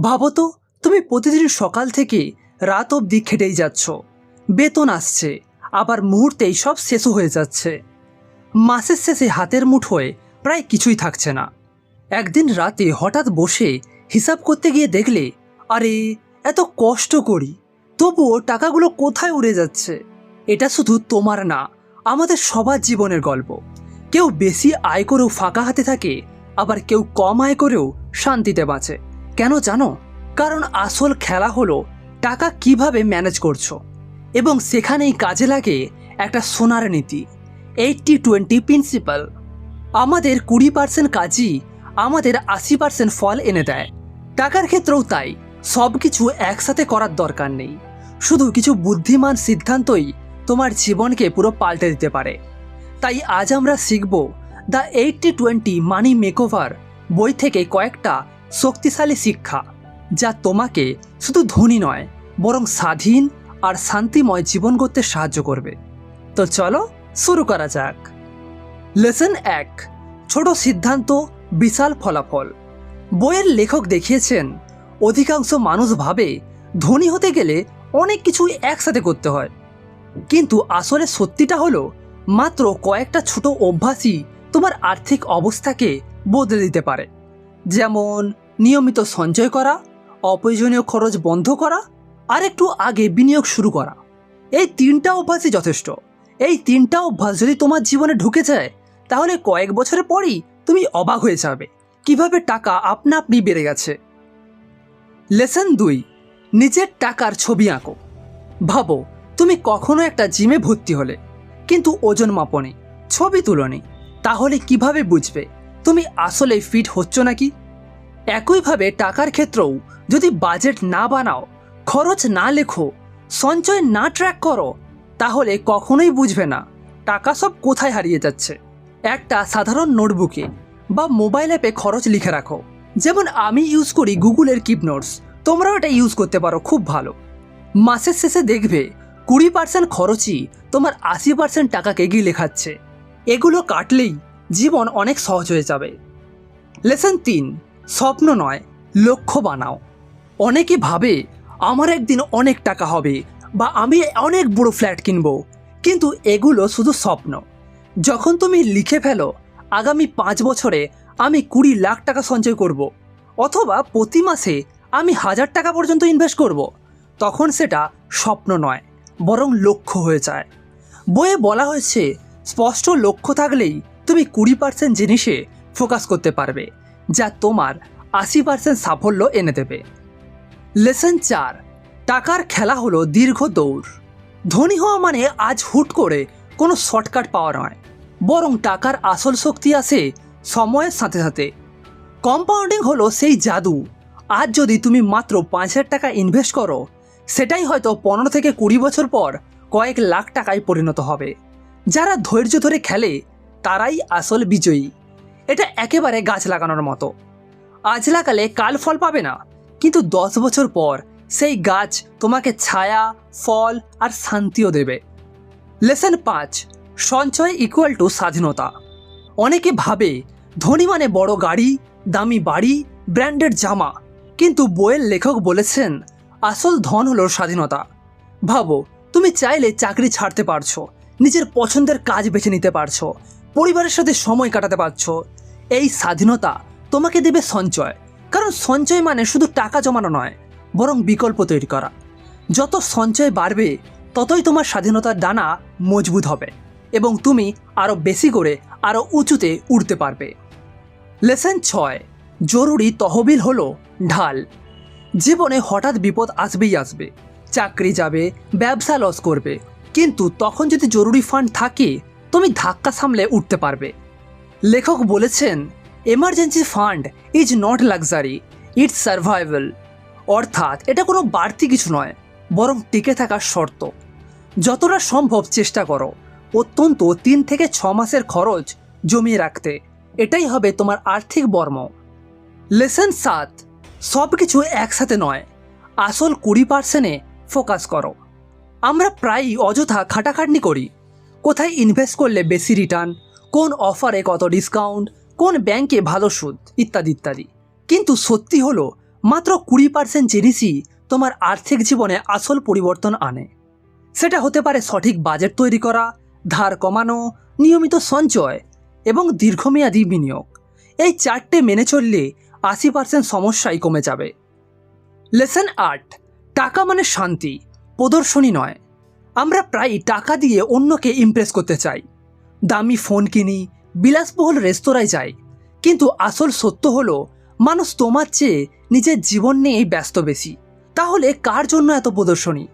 ভাবো তো, তুমি প্রতিদিন সকাল থেকে রাত অবধি খেটেই যাচ্ছ। বেতন আসছে, আবার মুহূর্তেই সব শেষও হয়ে যাচ্ছে। মাসের শেষে হাতের মুঠোয় প্রায় কিছুই থাকছে না। একদিন রাতে হঠাৎ বসে হিসাব করতে গিয়ে দেখলে, আরে, এত কষ্ট করি, তবুও টাকাগুলো কোথায় উড়ে যাচ্ছে? এটা শুধু তোমার না, আমাদের সবার জীবনের গল্প। কেউ বেশি আয় করেও ফাঁকা হাতে থাকে, আবার কেউ কম আয় করেও শান্তিতে বাঁচে। কেন জানো? কারণ আসল খেলা হলো টাকা কীভাবে ম্যানেজ করছ। এবং সেখানেই কাজে লাগে একটা সোনার নীতি। Eighty twenty principle. আমাদের কুড়ি পার্সেন্ট কাজই আমাদের আশি পার্সেন্ট ফল এনে দেয়। টাকার ক্ষেত্রেও তাই সব কিছু একসাথে করার দরকার নেই। শুধু কিছু বুদ্ধিমান সিদ্ধান্তই তোমার জীবনকে পুরো পাল্টে দিতে পারে। তাই আজ আমরা শিখব, the eighty twenty money makeover বই থেকে কয়েকটা শক্তিশালী শিক্ষা, যা তোমাকে শুধু ধনী নয়, বরং স্বাধীন আর শান্তিময় জীবন করতে সাহায্য করবে। তো চলো শুরু করা যাক। লেসন এক, ছোট সিদ্ধান্ত, বিশাল ফলাফল। বইয়ের লেখক দেখিয়েছেন, অধিকাংশ মানুষ ভাবে ধনী হতে গেলে অনেক কিছু একসাথে করতে হয়। কিন্তু আসলে সত্যিটা হলো, মাত্র কয়েকটা ছোট অভ্যাসই তোমার আর্থিক অবস্থাকে বদলে দিতে পারে। যেমন নিয়মিত সঞ্চয় করা, অপ্রয়োজনীয় খরচ বন্ধ করা, আর একটু আগে বিনিয়োগ শুরু করা। এই তিনটা অভ্যাসই যথেষ্ট। এই তিনটা অভ্যাস যদি তোমার জীবনে ঢুকে যায়, তাহলে কয়েক বছরের পরই তুমি অবাক হয়ে যাবে। কীভাবে টাকা আপনা আপনি বেড়ে গেছে? লেসন দুই, নিজের টাকার ছবি আঁকো। ভাবো, তুমি কখনো একটা জিমে ভর্তি হলে, কিন্তু ওজন মাপনি ছবি তুলনি তাহলে কীভাবে বুঝবে? তুমি আসলে ফিট হচ্ছ নাকি? একইভাবে টাকার ক্ষেত্রেও যদি বাজেট না বানাও, খরচ না লেখো, সঞ্চয় না ট্র্যাক করো, তাহলে কখনোই বুঝবে না টাকা সব কোথায় হারিয়ে যাচ্ছে। একটা সাধারণ নোটবুকে বা মোবাইল অ্যাপে খরচ লিখে রাখো। যেমন আমি ইউজ করি গুগলের কিপ নোটস তোমরাও এটা ইউজ করতে পারো, খুব ভালো। মাসের শেষে দেখবে কুড়ি পার্সেন্ট খরচই তোমার আশি পার্সেন্ট টাকাকে গিয়ে লেখাচ্ছে। এগুলো কাটলেই জীবন অনেক সহজ হয়ে যাবে লেসন তিন, স্বপ্ন নয়, লক্ষ্য বানাও অনেকে ভাবে, আমার একদিন অনেক টাকা হবে বা আমি অনেক বড় ফ্ল্যাট কিনবো কিন্তু এগুলো শুধু স্বপ্ন যখন তুমি লিখে ফেলো, আগামী পাঁচ বছরে আমি কুড়ি লাখ টাকা সঞ্চয় করব। অথবা প্রতি মাসে আমি হাজার টাকা পর্যন্ত ইনভেস্ট করব। তখন সেটা স্বপ্ন নয়, বরং লক্ষ্য হয়ে যায় বইয়ে বলা হয়েছে, স্পষ্ট লক্ষ্য থাকলেই তুমি কুড়ি পার্সেন্ট জিনিসে ফোকাস করতে পারবে, যা তোমার আশি পার্সেন্ট সাফল্য এনে দেবে। লেসন চার, টাকার খেলা হলো দীর্ঘ দৌড়। ধনী হওয়া মানে আজ হুট করে কোনো শর্টকাট পাওয়া নয়, বরং টাকার আসল শক্তি আসে সময়ের সাথে সাথে। কম্পাউন্ডিং হলো সেই জাদু। আজ যদি তুমি মাত্র পাঁচ হাজার টাকা ইনভেস্ট করো, সেটাই হয়তো পনেরো থেকে কুড়ি বছর পর কয়েক লাখ টাকায় পরিণত হবে। যারা ধৈর্য ধরে খেলে তারাই আসল বিজয়ী। এটা একেবারে গাছ লাগানোর মতো। আজ লাগালে কাল ফল পাবে না। কিন্তু দশ বছর পর সেই গাছ তোমাকে ছায়া, ফল আর শান্তিও দেবে। লেসন পাঁচ, সঞ্চয় ইকুয়াল টু স্বাধীনতা। অনেকে ভাবে, ধনী মানে বড় গাড়ি, দামি বাড়ি, ব্র্যান্ডেড জামা। কিন্তু বইয়ের লেখক বলেছেন, আসল ধন হলো স্বাধীনতা। ভাবো, তুমি চাইলে চাকরি ছাড়তে পারছ, নিজের পছন্দের কাজ বেছে নিতে পারছ পরিবারের সাথে সময় কাটাতে পারছ। এই স্বাধীনতা তোমাকে দেবে সঞ্চয়। কারণ সঞ্চয় মানে শুধু টাকা জমানো নয়, বরং বিকল্প তৈরি করা। যত সঞ্চয় বাড়বে, ততই তোমার স্বাধীনতার ডানা মজবুত হবে এবং তুমি আরও বেশি করে আরও উঁচুতে উঠতে পারবে। লেসেন ছয়, জরুরি তহবিল হলো ঢাল। জীবনে হঠাৎ বিপদ আসবেই আসবে, চাকরি যাবে, ব্যবসা লস করবে। কিন্তু তখন যদি জরুরি ফান্ড থাকে তুমি ধাক্কা সামলে উঠতে পারবে। লেখক বলেছেন emergency fund is not luxury it's survival অর্থাৎ এটা কোনো বাড়তি কিছু নয়, বরং টিকে থাকার শর্ত। যতটা সম্ভব চেষ্টা করো, অত্যন্ত তিন থেকে ছ মাসের খরচ জমিয়ে রাখতে। এটাই হবে তোমার আর্থিক বর্ম। লেসন সাত সব কিছু একসাথে নয়, আসল কুড়ি পার্সেন্টে ফোকাস করো। আমরা প্রায়ই অযথা খাটাখাটনি করি। কোথায় ইনভেস্ট করলে বেশি রিটার্ন কোন অফারে কত ডিসকাউন্ট কোন ব্যাংকে ভালো সুদ? ইত্যাদি ইত্যাদি। কিন্তু সত্যি হলো, মাত্র কুড়ি পার্সেন্ট জিনিসই তোমার আর্থিক জীবনে আসল পরিবর্তন আনে। সেটা হতে পারে সঠিক বাজেট তৈরি করা, ধার কমানো, নিয়মিত সঞ্চয় এবং দীর্ঘমেয়াদী বিনিয়োগ। এই চারটে মেনে চললে আশি পার্সেন্ট সমস্যাই কমে যাবে। লেসন আট টাকা মানে শান্তি, প্রদর্শনী নয়। আমরা প্রায়ই টাকা দিয়ে অন্যকে ইমপ্রেস করতে চাই। দামি ফোন কিনি, বিলাসবহুল রেস্তোরাঁয় যাই। কিন্তু আসল সত্য হলো, মানুষ তোমার চেয়ে নিজের জীবন নিয়েই ব্যস্ত বেশি। তাহলে কার জন্য এত প্রদর্শনী?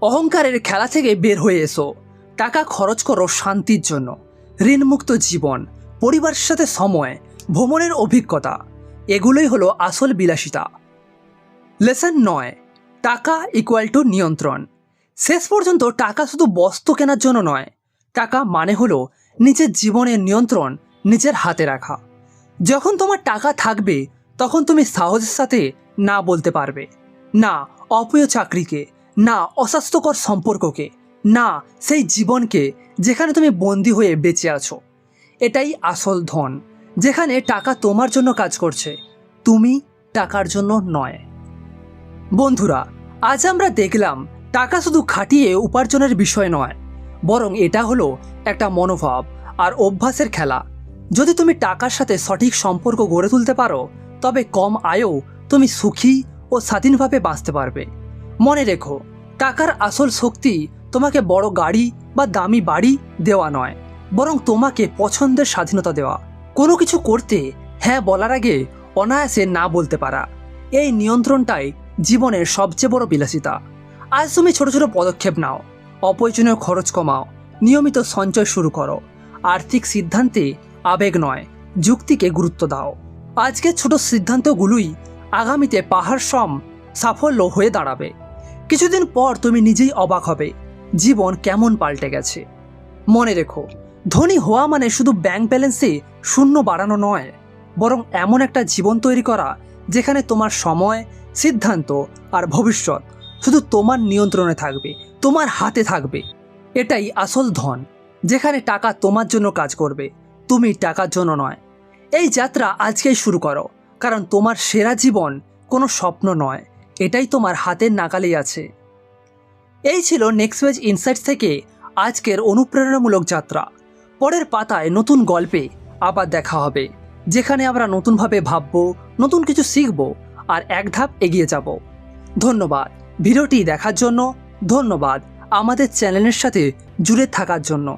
অহংকারের খেলা থেকে বের হয়ে এসো। টাকা খরচ করো শান্তির জন্য। ঋণমুক্ত জীবন, পরিবারের সাথে সময়, ভ্রমণের অভিজ্ঞতা, এগুলোই হলো আসল বিলাসিতা। লেসন নয়, টাকা ইকুয়াল টু নিয়ন্ত্রণ। শেষ পর্যন্ত টাকা শুধু বস্তু কেনার জন্য নয়, টাকা মানে হলো নিজের জীবনের নিয়ন্ত্রণ নিজের হাতে রাখা। যখন তোমার টাকা থাকবে, তখন তুমি সাহসের সাথে না বলতে পারবে। না অপ্রিয় চাকরিকে, না অস্বাস্থ্যকর সম্পর্ককে, না সেই জীবনকে যেখানে তুমি বন্দি হয়ে বেঁচে আছো। এটাই আসল ধন, যেখানে টাকা তোমার জন্য কাজ করছে, তুমি টাকার জন্য নয়। বন্ধুরা, আজ আমরা দেখলাম টাকা শুধু খাটিয়ে উপার্জনের বিষয় নয়, বরং এটা হলো একটা মনোভাব আর অভ্যাসের খেলা। যদি তুমি টাকার সাথে সঠিক সম্পর্ক গড়ে তুলতে পারো, তবে কম আয়ও তুমি সুখী ও স্বাধীনভাবে বাঁচতে পারবে। মনে রেখো, টাকার আসল শক্তি তোমাকে বড় গাড়ি বা দামি বাড়ি দেওয়া নয়, বরং তোমাকে পছন্দের স্বাধীনতা দেওয়া। কোনো কিছু করতে হ্যাঁ বলার আগে অনায়াসে না বলতে পারা। এই নিয়ন্ত্রণটাই জীবনের সবচেয়ে বড় বিলাসিতা। আজ তুমি ছোট ছোট পদক্ষেপ নাও, অপ্রয়োজনীয় খরচ কমাও, নিয়মিত সঞ্চয় শুরু করো। আর্থিক সিদ্ধান্তে আবেগ নয়, যুক্তিকে গুরুত্ব দাও। আজকের ছোট সিদ্ধান্তগুলোই আগামীতে পাহাড় সম সাফল্য হয়ে দাঁড়াবে। কিছুদিন পর তুমি নিজেই অবাক হবে, জীবন কেমন পাল্টে গেছে। মনে রেখো, ধনী হওয়া মানে শুধু ব্যাংক ব্যালেন্সে শূন্য বাড়ানো নয়, বরং এমন একটা জীবন তৈরি করা যেখানে তোমার সময়, সিদ্ধান্ত আর ভবিষ্যৎ শুধু তোমার নিয়ন্ত্রণে থাকবে, তোমার হাতে থাকবে। এটাই আসল ধন, যেখানে টাকা তোমার জন্য কাজ করবে, তুমি টাকার জন্য নয়। এই যাত্রা আজকেই শুরু করো, কারণ তোমার সেরা জীবন কোনো স্বপ্ন নয়, এটাই তোমার হাতের নাগালেই আছে। এই ছিল নেক্সট ওয়েজ ইনসাইটস থেকে আজকের অনুপ্রেরণামূলক যাত্রা। পরের পাতায় নতুন গল্পে আবার দেখা হবে, যেখানে আমরা নতুনভাবে ভাববো, নতুন কিছু শিখব, আর এক ধাপ এগিয়ে যাব। ধন্যবাদ। ভিডিওটি দেখার জন্য ধন্যবাদ। আমাদের চ্যানেলের সাথে জুড়ে থাকার জন্য।